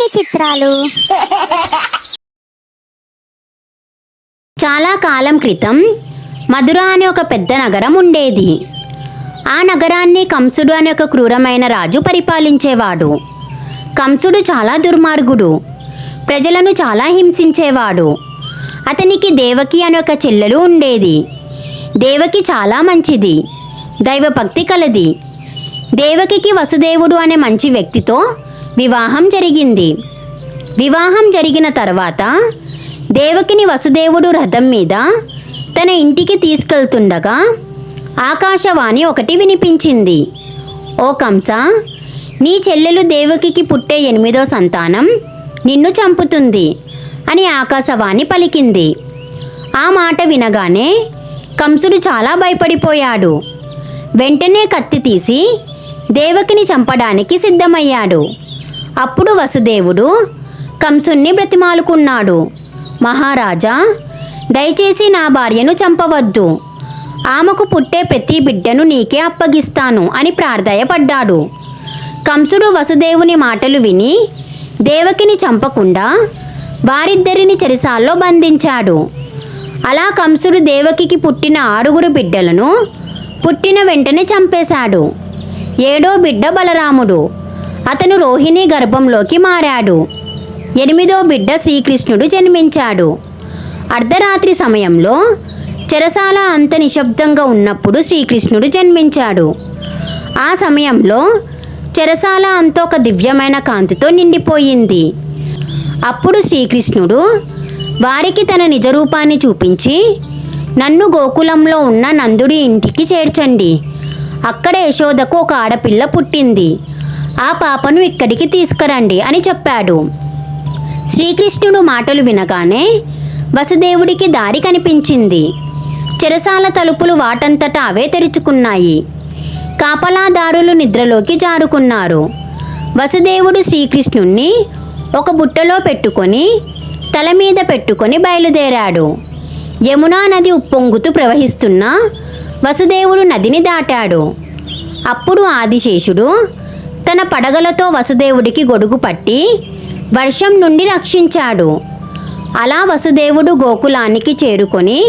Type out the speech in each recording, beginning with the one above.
ఇన్ని చిత్రాలు? చాలా కాలం క్రితం మధుర అనే ఒక పెద్ద నగరం ఉండేది. ఆ నగరాన్ని కంసుడు అనే ఒక క్రూరమైన రాజు పరిపాలించేవాడు. కంసుడు చాలా దుర్మార్గుడు. ప్రజలను చాలా హింసించేవాడు. అతనికి దేవకి అనే ఒక చెల్లెలు ఉండేది. దేవకి చాలా మంచిది. దైవభక్తి కలది. దేవకికి వసుదేవుడు అనే మంచి వ్యక్తితో వివాహం జరిగింది. వివాహం జరిగిన తర్వాత దేవకిని వసుదేవుడు రథం మీద తన ఇంటికి తీసుకెళ్తుండగా ఆకాశవాణి ఒకటి వినిపించింది. ఓ కంస నీ చెల్లెలు దేవకికి పుట్టే ఎనిమిదో సంతానం నిన్ను చంపుతుంది అని ఆకాశవాణి పలికింది. ఆ మాట వినగానే కంసుడు చాలా భయపడిపోయాడు. వెంటనే కత్తి తీసి దేవకిని చంపడానికి సిద్ధమయ్యాడు. అప్పుడు వసుదేవుడు కంసుణ్ణి బ్రతిమాలుకున్నాడు. మహారాజా దయచేసి నా భార్యను చంపవద్దు. ఆమెకు పుట్టే ప్రతి బిడ్డను నీకే అప్పగిస్తాను అని ప్రార్థయపడ్డాడు. కంసుడు వసుదేవుని మాటలు విని దేవకిని చంపకుండా వారిద్దరిని చెరిసాల్లో బంధించాడు. అలా కంసుడు దేవకికి పుట్టిన ఆరుగురు బిడ్డలను పుట్టిన వెంటనే చంపేశాడు. ఏడో బిడ్డ బలరాముడు. అతను రోహిణి గర్భంలోకి మారాడు. ఎనిమిదో బిడ్డ శ్రీకృష్ణుడు జన్మించాడు. అర్ధరాత్రి సమయంలో చెరసాల అంత నిశ్శబ్దంగా ఉన్నప్పుడు శ్రీకృష్ణుడు జన్మించాడు. ఆ సమయంలో చెరసాల అంత ఒక దివ్యమైన కాంతితో నిండిపోయింది. అప్పుడు శ్రీకృష్ణుడు వారికి తన నిజ రూపాన్ని చూపించి నన్ను గోకులంలో ఉన్న నందుడి ఇంటికి చేర్చండి. అక్కడ యశోదకు ఒక ఆడపిల్ల పుట్టింది. ఆ పాపను ఇక్కడికి తీసుకురండి అని చెప్పాడు. శ్రీకృష్ణుడు మాటలు వినగానే వసుదేవుడికి దారి కనిపించింది. చెరసాల తలుపులు వాటంతట అవే తెరుచుకున్నాయి. కాపలాదారులు నిద్రలోకి జారుకున్నారు. వసుదేవుడు శ్రీకృష్ణుణ్ణి ఒక బుట్టలో పెట్టుకొని తల మీద పెట్టుకొని బయలుదేరాడు. యమునా నది ఉప్పొంగుతూ ప్రవహిస్తున్న వసుదేవుడు నదిని దాటాడు. అప్పుడు ఆదిశేషుడు తన పడగలతో వసుదేవుడికి గొడుగు పట్టి వర్షం నుండి రక్షించాడు. అలా వసుదేవుడు గోకులానికి చేరుకొని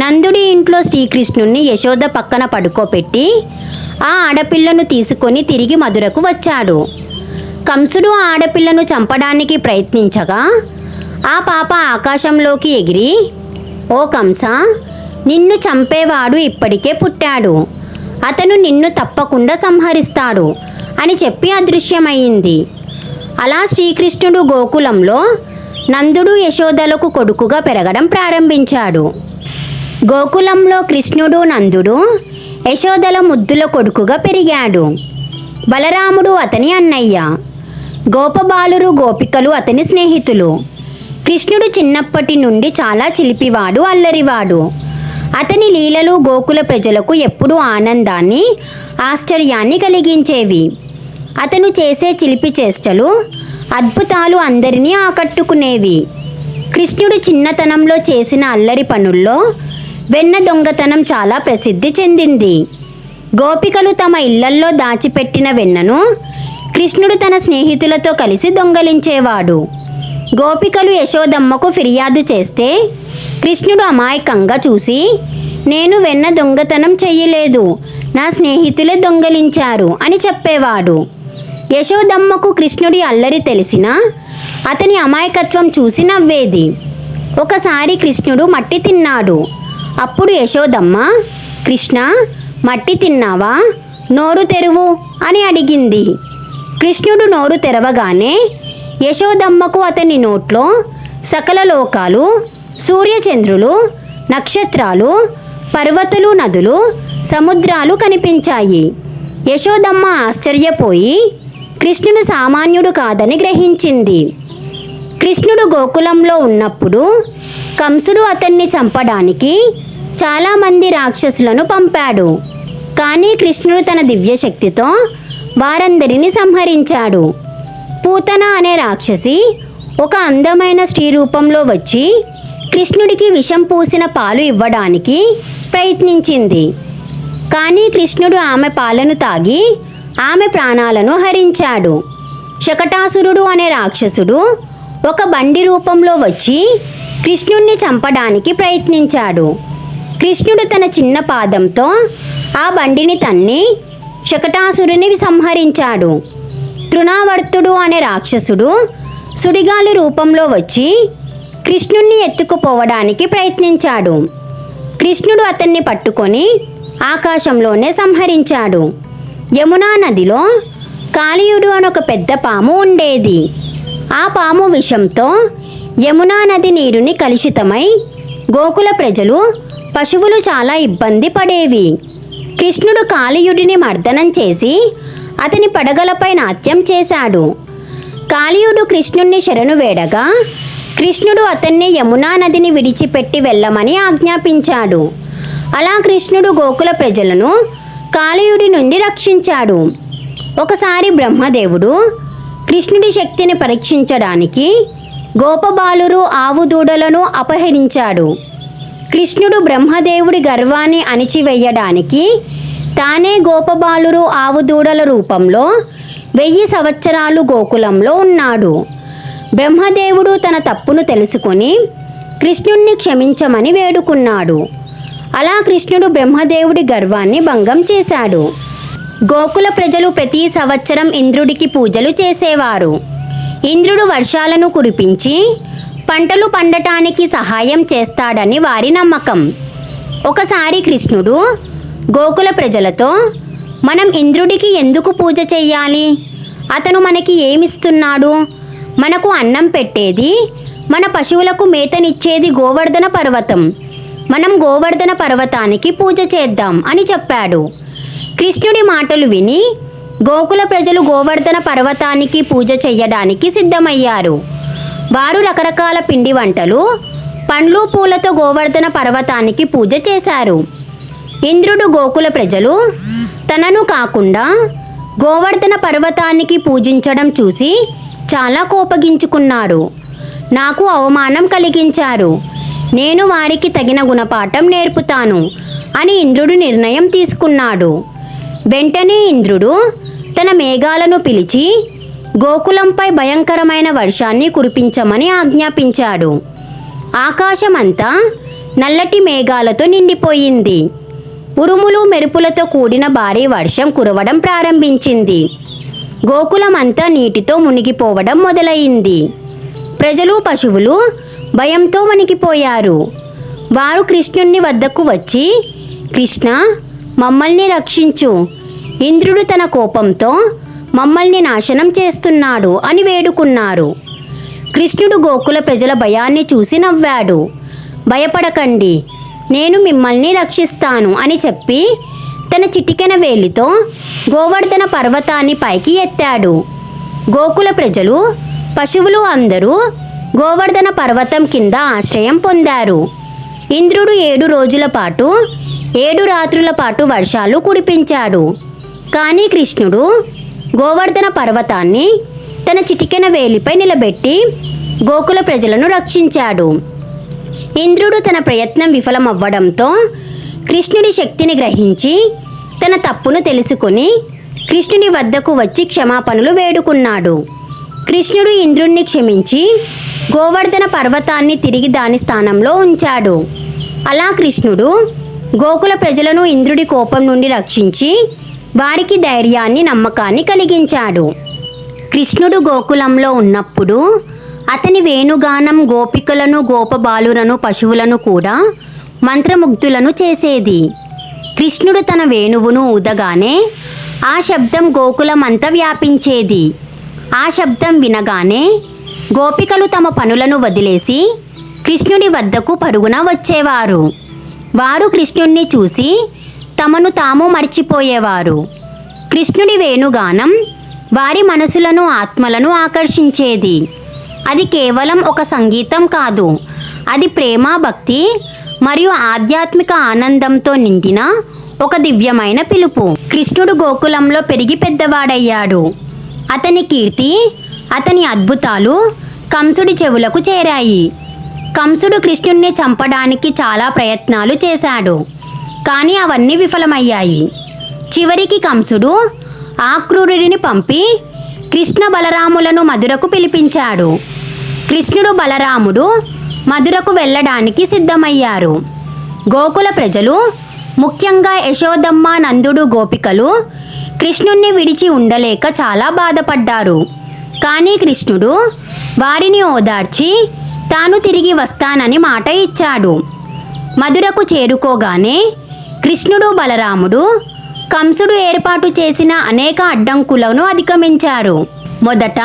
నందుడి ఇంట్లో శ్రీకృష్ణుణ్ణి యశోద పక్కన పడుకోపెట్టి ఆ ఆడపిల్లను తీసుకొని తిరిగి మధురకు వచ్చాడు. కంసుడు ఆ ఆడపిల్లను చంపడానికి ప్రయత్నించగా ఆ పాప ఆకాశంలోకి ఎగిరి ఓ కంస నిన్ను చంపేవాడు ఇప్పటికే పుట్టాడు. అతను నిన్ను తప్పకుండా సంహరిస్తాడు. అని చెప్పి అదృశ్యమైంది. అలా శ్రీకృష్ణుడు గోకులంలో నందుడు యశోదలకు కొడుకుగా పెరగడం ప్రారంభించాడు. గోకులంలో కృష్ణుడు నందుడు యశోదల ముద్దుల కొడుకుగా పెరిగాడు. బలరాముడు అతని అన్నయ్య గోపబాలురు గోపికలు అతని స్నేహితులు. కృష్ణుడు చిన్నప్పటి నుండి చాలా చిలిపివాడు అల్లరివాడు. అతని లీలలు గోకుల ప్రజలకు ఎప్పుడూ ఆనందాన్ని ఆశ్చర్యాన్ని కలిగించేవి. అతను చేసే చిలిపి చేష్టలు అద్భుతాలు అందరినీ ఆకట్టుకునేవి. కృష్ణుడు చిన్నతనంలో చేసిన అల్లరి పనుల్లో వెన్న దొంగతనం చాలా ప్రసిద్ధి చెందింది. గోపికలు తమ ఇళ్ళల్లో దాచిపెట్టిన వెన్నను కృష్ణుడు తన స్నేహితులతో కలిసి దొంగలించేవాడు. గోపికలు యశోదమ్మకు ఫిర్యాదు చేస్తే కృష్ణుడు అమాయకంగా చూసి నేను వెన్న దొంగతనం చెయ్యలేదు. నా స్నేహితులే దొంగలించారు అని చెప్పేవాడు. యశోదమ్మకు కృష్ణుడి అల్లరి తెలిసినా అతని అమాయకత్వం చూసి నవ్వేది. ఒకసారి కృష్ణుడు మట్టి తిన్నాడు. అప్పుడు యశోదమ్మ కృష్ణ మట్టి తిన్నావా? నోరు తెరువు అని అడిగింది. కృష్ణుడు నోరు తెరవగానే యశోదమ్మకు అతని నోట్లో సకల లోకాలు సూర్యచంద్రులు నక్షత్రాలు పర్వతాలు నదులు సముద్రాలు కనిపించాయి. యశోదమ్మ ఆశ్చర్యపోయి కృష్ణుడు సామాన్యుడు కాదని గ్రహించింది. కృష్ణుడు గోకులంలో ఉన్నప్పుడు కంసుడు అతన్ని చంపడానికి చాలామంది రాక్షసులను పంపాడు. కానీ కృష్ణుడు తన దివ్యశక్తితో వారందరినీ సంహరించాడు. పూతన అనే రాక్షసి ఒక అందమైన స్త్రీ రూపంలో వచ్చి కృష్ణుడికి విషం పూసిన పాలు ఇవ్వడానికి ప్రయత్నించింది. కానీ కృష్ణుడు ఆమె పాలను తాగి ఆమె ప్రాణాలను హరించాడు. శకటాసురుడు అనే రాక్షసుడు ఒక బండి రూపంలో వచ్చి కృష్ణుణ్ణి చంపడానికి ప్రయత్నించాడు. కృష్ణుడు తన చిన్న పాదంతో ఆ బండిని తన్ని శకటాసురుని సంహరించాడు. తృణావర్తుడు అనే రాక్షసుడు సుడిగాలి రూపంలో వచ్చి కృష్ణుణ్ణి ఎత్తుకుపోవడానికి ప్రయత్నించాడు. కృష్ణుడు అతన్ని పట్టుకొని ఆకాశంలోనే సంహరించాడు. యమునా నదిలో కాళీయుడు అని ఒక పెద్ద పాము ఉండేది. ఆ పాము విషంతో యమునా నది నీరుని కలుషితమై గోకుల ప్రజలు పశువులు చాలా ఇబ్బంది పడేవి. కృష్ణుడు కాళీయుడిని మర్దనం చేసి అతని పడగలపై నాట్యం చేశాడు. కాళీయుడు కృష్ణుణ్ణి శరణు వేడగా కృష్ణుడు అతన్ని యమునా నదిని విడిచిపెట్టి వెళ్ళమని ఆజ్ఞాపించాడు. అలా కృష్ణుడు గోకుల ప్రజలను కాళీయుడి నుండి రక్షించాడు. ఒకసారి బ్రహ్మదేవుడు కృష్ణుడి శక్తిని పరీక్షించడానికి గోపబాలురు ఆవు దూడలను అపహరించాడు. కృష్ణుడు బ్రహ్మదేవుడి గర్వాన్ని అణిచివేయడానికి తానే గోపబాలురు ఆవు దూడల రూపంలో వెయ్యి సంవత్సరాలు గోకులంలో ఉన్నాడు. బ్రహ్మదేవుడు తన తప్పును తెలుసుకొని కృష్ణుణ్ణి క్షమించమని వేడుకున్నాడు. అలా కృష్ణుడు బ్రహ్మదేవుడి గర్వాన్ని భంగం చేశాడు. గోకుల ప్రజలు ప్రతి సంవత్సరం ఇంద్రుడికి పూజలు చేసేవారు. ఇంద్రుడు వర్షాలను కురిపించి పంటలు పండటానికి సహాయం చేస్తాడని వారి నమ్మకం. ఒకసారి కృష్ణుడు గోకుల ప్రజలతో మనం ఇంద్రుడికి ఎందుకు పూజ చెయ్యాలి? అతను మనకి ఏమిస్తున్నాడు? మనకు అన్నం పెట్టేది మన పశువులకు మేతనిచ్చేది గోవర్ధన పర్వతం. మనం గోవర్ధన పర్వతానికి పూజ చేద్దాం అని చెప్పాడు. కృష్ణుడి మాటలు విని గోకుల ప్రజలు గోవర్ధన పర్వతానికి పూజ చేయడానికి సిద్ధమయ్యారు. వారు రకరకాల పిండి వంటలు పండ్లు పూలతో గోవర్ధన పర్వతానికి పూజ చేశారు. ఇంద్రుడు గోకుల ప్రజలు తనను కాకుండా గోవర్ధన పర్వతానికి పూజించడం చూసి చాలా కోపగించుకున్నారు. నాకు అవమానం కలిగించారు. నేను వారికి తగిన గుణపాఠం నేర్పుతాను అని ఇంద్రుడు నిర్ణయం తీసుకున్నాడు. వెంటనే ఇంద్రుడు తన మేఘాలను పిలిచి గోకులంపై భయంకరమైన వర్షాన్ని కురిపించమని ఆజ్ఞాపించాడు. ఆకాశమంతా నల్లటి మేఘాలతో నిండిపోయింది. ఉరుములు మెరుపులతో కూడిన భారీ వర్షం కురవడం ప్రారంభించింది. గోకులమంతా నీటితో మునిగిపోవడం మొదలైంది. ప్రజలు పశువులు భయంతో వణికిపోయారు. వారు కృష్ణుని వద్దకు వచ్చి కృష్ణ మమ్మల్ని రక్షించు. ఇంద్రుడు తన కోపంతో మమ్మల్ని నాశనం చేస్తున్నాడు అని వేడుకున్నారు. కృష్ణుడు గోకుల ప్రజల భయాన్ని చూసి నవ్వాడు. భయపడకండి నేను మిమ్మల్ని రక్షిస్తాను అని చెప్పి తన చిటికెన వేలితో గోవర్ధన పర్వతాన్ని పైకి ఎత్తాడు. గోకుల ప్రజలు పశువులు అందరూ గోవర్ధన పర్వతం కింద ఆశ్రయం పొందారు. ఇంద్రుడు ఏడు రోజుల పాటు ఏడు రాత్రుల పాటు వర్షాలు కురిపించాడు. కానీ కృష్ణుడు గోవర్ధన పర్వతాన్ని తన చిటికెన వేలిపై నిలబెట్టి గోకుల ప్రజలను రక్షించాడు. ఇంద్రుడు తన ప్రయత్నం విఫలమవ్వడంతో కృష్ణుడి శక్తిని గ్రహించి తన తప్పును తెలుసుకుని కృష్ణుని వద్దకు వచ్చి క్షమాపణలు వేడుకున్నాడు. కృష్ణుడు ఇంద్రుణ్ణి క్షమించి గోవర్ధన పర్వతాన్ని తిరిగి దాని స్థానంలో ఉంచాడు. అలా కృష్ణుడు గోకుల ప్రజలను ఇంద్రుడి కోపం నుండి రక్షించి వారికి ధైర్యాన్ని నమ్మకాన్ని కలిగించాడు. కృష్ణుడు గోకులంలో ఉన్నప్పుడు అతని వేణుగానం గోపికలను గోపబాలులను పశువులను కూడా మంత్రముగ్ధులను చేసేది. కృష్ణుడు తన వేణువును ఊదగానే ఆ శబ్దం గోకులమంతా వ్యాపించేది. ఆ శబ్దం వినగానే గోపికలు తమ పనులను వదిలేసి కృష్ణుడి వద్దకు పరుగున వచ్చేవారు. వారు కృష్ణుణ్ణి చూసి తమను తాము మర్చిపోయేవారు. కృష్ణుడి వేణుగానం వారి మనసులను ఆత్మలను ఆకర్షించేది. అది కేవలం ఒక సంగీతం కాదు. అది ప్రేమ భక్తి మరియు ఆధ్యాత్మిక ఆనందంతో నిండిన ఒక దివ్యమైన పిలుపు. కృష్ణుడు గోకులంలో పెరిగి పెద్దవాడయ్యాడు. అతని కీర్తి అతని అద్భుతాలు కంసుడి చెవులకు చేరాయి. కంసుడు కృష్ణుణ్ణి చంపడానికి చాలా ప్రయత్నాలు చేశాడు కానీ అవన్నీ విఫలమయ్యాయి. చివరికి కంసుడు ఆక్రూరుడిని పంపి కృష్ణ బలరాములను మధురకు పిలిపించాడు. కృష్ణుడు బలరాముడు మధురకు వెళ్ళడానికి సిద్ధమయ్యారు. గోకుల ప్రజలు ముఖ్యంగా యశోదమ్మ నందుడు గోపికలు కృష్ణుణ్ణి విడిచి ఉండలేక చాలా బాధపడ్డారు. కానీ కృష్ణుడు వారిని ఓదార్చి తాను తిరిగి వస్తానని మాట ఇచ్చాడు. మధురకు చేరుకోగానే కృష్ణుడు బలరాముడు కంసుడు ఏర్పాటు చేసిన అనేక అడ్డంకులను అధిగమించారు. మొదట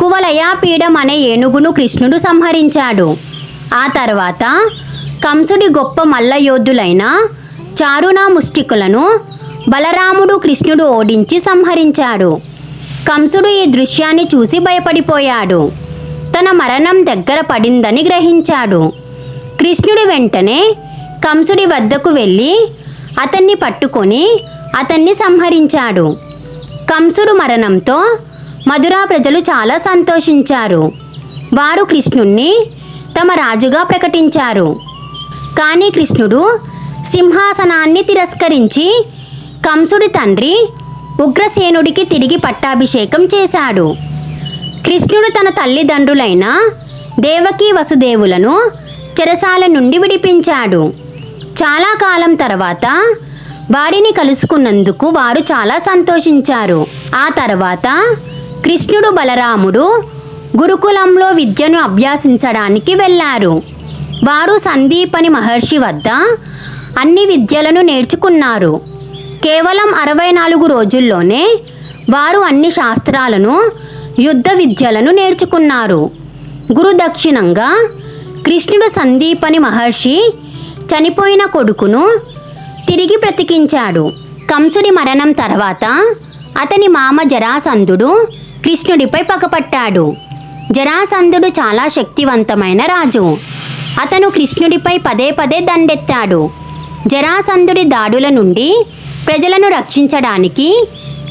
కువలయాపీడం అనే ఏనుగును కృష్ణుడు సంహరించాడు. ఆ తర్వాత కంసుడి గొప్ప మల్లయోధులైన చారుణ ముష్టికులను బలరాముడు కృష్ణుడు ఓడించి సంహరించాడు. కంసుడు ఈ దృశ్యాన్ని చూసి భయపడిపోయాడు. తన మరణం దగ్గర పడిందని గ్రహించాడు. కృష్ణుడు వెంటనే కంసుడి వద్దకు వెళ్ళి అతన్ని పట్టుకొని అతన్ని సంహరించాడు. కంసుడు మరణంతో మధురా ప్రజలు చాలా సంతోషించారు. వారు కృష్ణుణ్ణి తమ రాజుగా ప్రకటించారు. కానీ కృష్ణుడు సింహాసనాన్ని తిరస్కరించి కంసుడి తండ్రి ఉగ్రసేనుడికి తిరిగి పట్టాభిషేకం చేశాడు. కృష్ణుడు తన తల్లిదండ్రులైన దేవకీ వసుదేవులను చెరసాల నుండి విడిపించాడు. చాలా కాలం తర్వాత వారిని కలుసుకున్నందుకు వారు చాలా సంతోషించారు. ఆ తర్వాత కృష్ణుడు బలరాముడు గురుకులంలో విద్యను అభ్యాసించడానికి వెళ్ళారు. వారు సందీపని మహర్షి వద్ద అన్ని విద్యలను నేర్చుకున్నారు. కేవలం అరవై నాలుగు రోజుల్లోనే వారు అన్ని శాస్త్రాలను యుద్ధ విద్యలను నేర్చుకున్నారు. గురుదక్షిణంగా కృష్ణుడు సందీపని మహర్షి చనిపోయిన కొడుకును తిరిగి బ్రతికించాడు. కంసుడి మరణం తర్వాత అతని మామ జరాసంధుడు కృష్ణుడిపై పగపట్టాడు. జరాసంధుడు చాలా శక్తివంతమైన రాజు. అతను కృష్ణుడిపై పదే పదే దండెత్తాడు. జరాసంధుడి దాడుల నుండి ప్రజలను రక్షించడానికి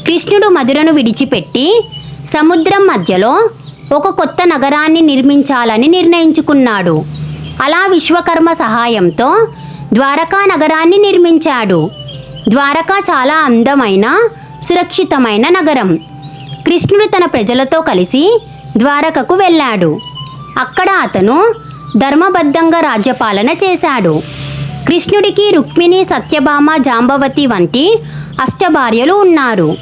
కృష్ణుడు మధురను విడిచిపెట్టి సముద్రం మధ్యలో ఒక కొత్త నగరాన్ని నిర్మించాలని నిర్ణయించుకున్నాడు. అలా విశ్వకర్మ సహాయంతో ద్వారకా నగరాన్ని నిర్మించాడు. ద్వారకా చాలా అందమైన సురక్షితమైన నగరం. కృష్ణుడు తన ప్రజలతో కలిసి ద్వారకకు వెళ్ళాడు. అక్కడ అతను ధర్మబద్ధంగా రాజ్యపాలన చేశాడు. కృష్ణుడికి రుక్మిణి సత్యభామ జాంబవతి వంటి అష్టభార్యలు ఉన్నారు.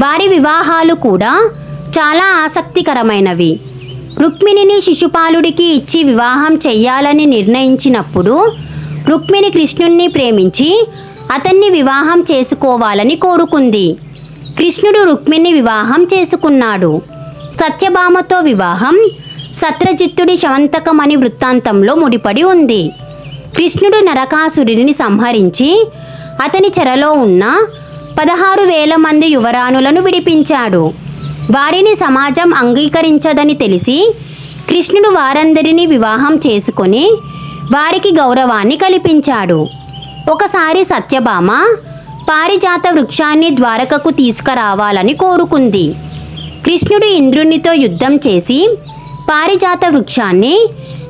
వారి వివాహాలు కూడా చాలా ఆసక్తికరమైనవి. రుక్మిణిని శిశుపాలుడికి ఇచ్చి వివాహం చెయ్యాలని నిర్ణయించినప్పుడు రుక్మిణి కృష్ణుణ్ణి ప్రేమించి అతన్ని వివాహం చేసుకోవాలని కోరుకుంది. కృష్ణుడు రుక్మిణి వివాహం చేసుకున్నాడు. సత్యభామతో వివాహం సత్రజిత్తుడి శవంతకమని వృత్తాంతంలో ముడిపడి ఉంది. కృష్ణుడు నరకాసురుడిని సంహరించి అతని చెరలో ఉన్న పదహారు వేల మంది యువరాణులను విడిపించాడు. వారిని సమాజం అంగీకరించదని తెలిసి కృష్ణుడు వారందరినీ వివాహం చేసుకొని వారికి గౌరవాన్ని కల్పించాడు. ఒకసారి సత్యభామ పారిజాత వృక్షాన్ని ద్వారకకు తీసుకురావాలని కోరుకుంది. కృష్ణుడు ఇంద్రునితో యుద్ధం చేసి పారిజాత వృక్షాన్ని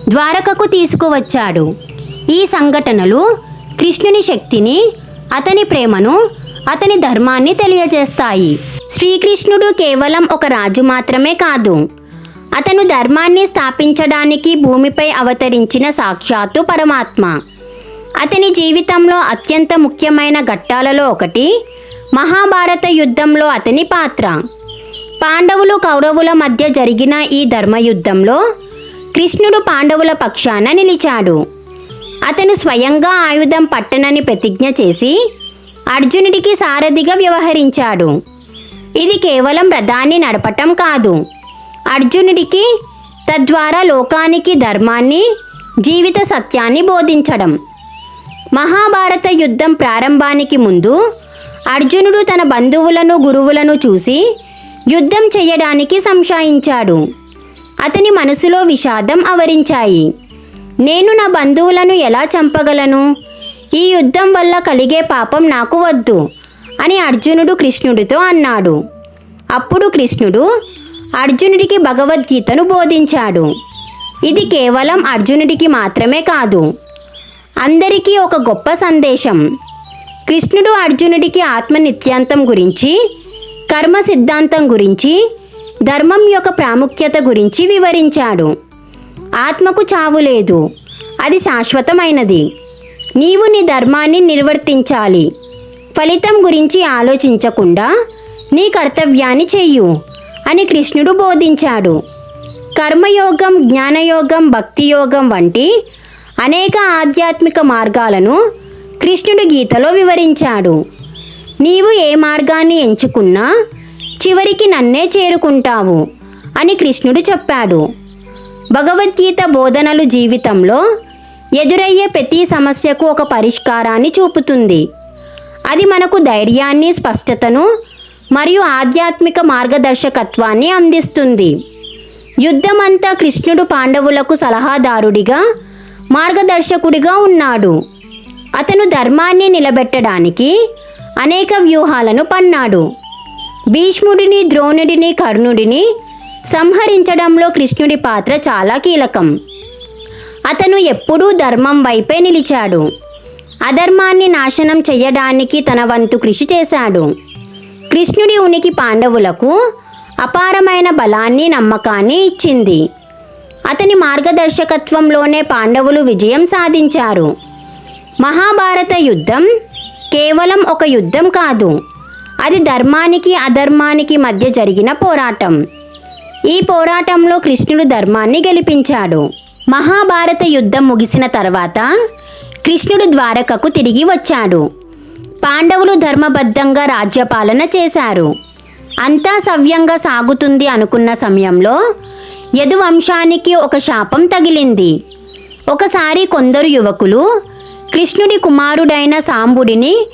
ద్వారకకు తీసుకువచ్చాడు. ఈ సంఘటనలు కృష్ణుని శక్తిని అతని ప్రేమను అతని ధర్మాన్ని తెలియజేస్తాయి. శ్రీకృష్ణుడు కేవలం ఒక రాజు మాత్రమే కాదు అతను ధర్మాన్ని స్థాపించడానికి భూమిపై అవతరించిన సాక్షాత్తు పరమాత్మ. అతని జీవితంలో అత్యంత ముఖ్యమైన ఘట్టాలలో ఒకటి మహాభారత యుద్ధంలో అతని పాత్ర. పాండవులు కౌరవుల మధ్య జరిగిన ఈ ధర్మయుద్ధంలో కృష్ణుడు పాండవుల పక్షాన నిలిచాడు. అతను స్వయంగా ఆయుధం పట్టనని ప్రతిజ్ఞ చేసి అర్జునుడికి సారథిగా వ్యవహరించాడు. ఇది కేవలం రథాన్ని నడపటం కాదు. అర్జునుడికి తద్వారా లోకానికి ధర్మాన్ని జీవిత సత్యాన్ని బోధించడం. మహాభారత యుద్ధం ప్రారంభానికి ముందు అర్జునుడు తన బంధువులను గురువులను చూసి యుద్ధం చేయడానికి సంశయించాడు. అతని మనసులో విషాదం ఆవరించాయి. నేను నా బంధువులను ఎలా చంపగలను? ఈ యుద్ధం వల్ల కలిగే పాపం నాకు వద్దు అని అర్జునుడు కృష్ణుడితో అన్నాడు. అప్పుడు కృష్ణుడు అర్జునుడికి భగవద్గీతను బోధించాడు. ఇది కేవలం అర్జునుడికి మాత్రమే కాదు. అందరికీ ఒక గొప్ప సందేశం. కృష్ణుడు అర్జునుడికి ఆత్మ నిత్యాంతం గురించి కర్మ సిద్ధాంతం గురించి ధర్మం యొక్క ప్రాముఖ్యత గురించి వివరించాడు. ఆత్మకు చావు లేదు. అది శాశ్వతమైనది. నీవు నీ ధర్మాన్ని నిర్వర్తించాలి. ఫలితం గురించి ఆలోచించకుండా నీ కర్తవ్యాన్ని చెయ్యు అని కృష్ణుడు బోధించాడు. కర్మయోగం జ్ఞానయోగం భక్తియోగం వంటి అనేక ఆధ్యాత్మిక మార్గాలను కృష్ణుడు గీతలో వివరించాడు. నీవు ఏ మార్గాన్ని ఎంచుకున్నా చివరికి నన్నే చేరుకుంటావు అని కృష్ణుడు చెప్పాడు. భగవద్గీత బోధనలు జీవితంలో ఎదురయ్యే ప్రతి సమస్యకు ఒక పరిష్కారాన్ని చూపుతుంది. అది మనకు ధైర్యాన్ని స్పష్టతను మరియు ఆధ్యాత్మిక మార్గదర్శకత్వాన్ని అందిస్తుంది. యుద్ధమంతా కృష్ణుడు పాండవులకు సలహాదారుడిగా మార్గదర్శకుడిగా ఉన్నాడు. అతను ధర్మాన్ని నిలబెట్టడానికి అనేక వ్యూహాలను పన్నాడు. భీష్ముడిని ద్రోణుడిని కర్ణుడిని సంహరించడంలో కృష్ణుడి పాత్ర చాలా కీలకం. అతను ఎప్పుడూ ధర్మం వైపే నిలిచాడు. అధర్మాన్ని నాశనం చెయ్యడానికి తన వంతు కృషి చేశాడు. కృష్ణుడి ఉనికి పాండవులకు అపారమైన బలాన్ని నమ్మకాన్ని ఇచ్చింది. అతని మార్గదర్శకత్వంలోనే పాండవులు విజయం సాధించారు. మహాభారత యుద్ధం కేవలం ఒక యుద్ధం కాదు అది ధర్మానికి అధర్మానికి మధ్య జరిగిన పోరాటం. ఈ పోరాటంలో కృష్ణుడు ధర్మాన్ని గెలిపించాడు. మహాభారత యుద్ధం ముగిసిన తర్వాత కృష్ణుడు ద్వారకకు తిరిగి వచ్చాడు. పాండవులు ధర్మబద్ధంగా రాజ్యపాలన చేశారు. అంతా సవ్యంగా సాగుతుంది అనుకున్న సమయంలో యదువంశానికి ఒక శాపం తగిలింది. ఒకసారి కొందరు యువకులు కృష్ణుడి కుమారుడైన సాంబుడిని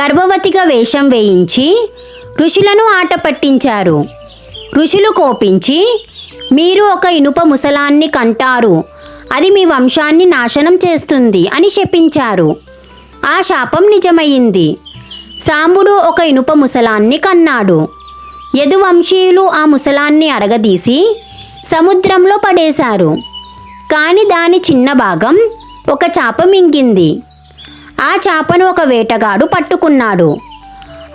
గర్భవతిగా వేషం వేయించి ఋషులను ఆట పట్టించారు. ఋషులు కోపించి మీరు ఒక ఇనుప ముసలాన్ని కంటారు. అది మీ వంశాన్ని నాశనం చేస్తుంది అని శపించారు. ఆ శాపం నిజమయ్యింది సాంబుడు ఒక ఇనుప ముసలాన్ని కన్నాడు. యదువంశీయులు ఆ ముసలాన్ని అరగదీసి సముద్రంలో పడేశారు. కాని దాని చిన్న భాగం ఒక చాప మింగింది. ఆ చాపను ఒక వేటగాడు పట్టుకున్నాడు.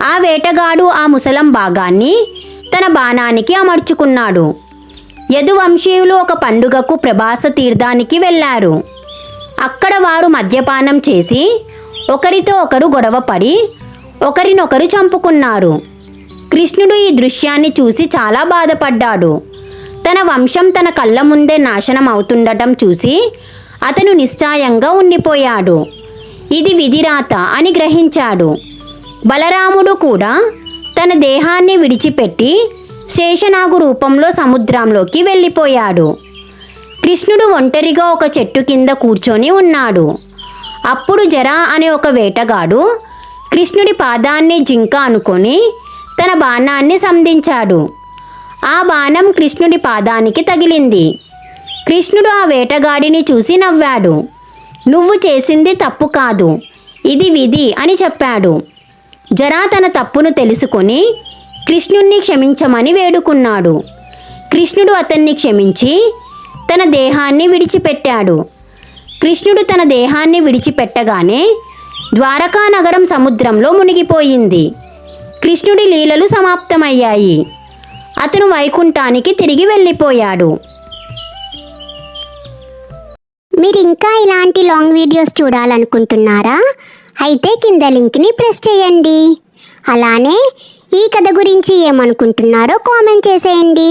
ఆ వేటగాడు ఆ ముసలం భాగాన్ని తన బాణానికి అమర్చుకున్నాడు. యదువంశీయులు ఒక పండుగకు ప్రభాస తీర్థానికి వెళ్ళారు. అక్కడ వారు మద్యపానం చేసి ఒకరితో ఒకరు గొడవపడి ఒకరినొకరు చంపుకున్నారు. కృష్ణుడు ఈ దృశ్యాన్ని చూసి చాలా బాధపడ్డాడు. తన వంశం తన కళ్ళ ముందే నాశనం అవుతుండటం చూసి అతను నిశ్చాయంగా ఉండిపోయాడు. ఇది విధిరాత అని గ్రహించాడు. బలరాముడు కూడా తన దేహాన్ని విడిచిపెట్టి శేషనాగు రూపంలో సముద్రంలోకి వెళ్ళిపోయాడు. కృష్ణుడు ఒంటరిగా ఒక చెట్టు కింద కూర్చొని ఉన్నాడు. అప్పుడు జరా అనే ఒక వేటగాడు కృష్ణుడి పాదాన్ని జింక అనుకొని తన బాణాన్ని సంధించాడు. ఆ బాణం కృష్ణుడి పాదానికి తగిలింది. కృష్ణుడు ఆ వేటగాడిని చూసి నవ్వాడు. నువ్వు చేసింది తప్పు కాదు. ఇది విధి అని చెప్పాడు. జరా తన తప్పును తెలుసుకొని కృష్ణుణ్ణి క్షమించమని వేడుకున్నాడు. కృష్ణుడు అతన్ని క్షమించి తన దేహాన్ని విడిచిపెట్టాడు. కృష్ణుడు తన దేహాన్ని విడిచిపెట్టగానే ద్వారకా నగరం సముద్రంలో మునిగిపోయింది. కృష్ణుడి లీలలు సమాప్తమయ్యాయి. అతను వైకుంఠానికి తిరిగి వెళ్ళిపోయాడు. మీరు ఇంకా ఇలాంటి లాంగ్ వీడియోస్ చూడాలనుకుంటున్నారా? అయితే కింద లింక్ని ప్రెస్ చేయండి. అలానే ఈ కథ గురించి ఏమనుకుంటున్నారో కామెంట్ చేసేయండి.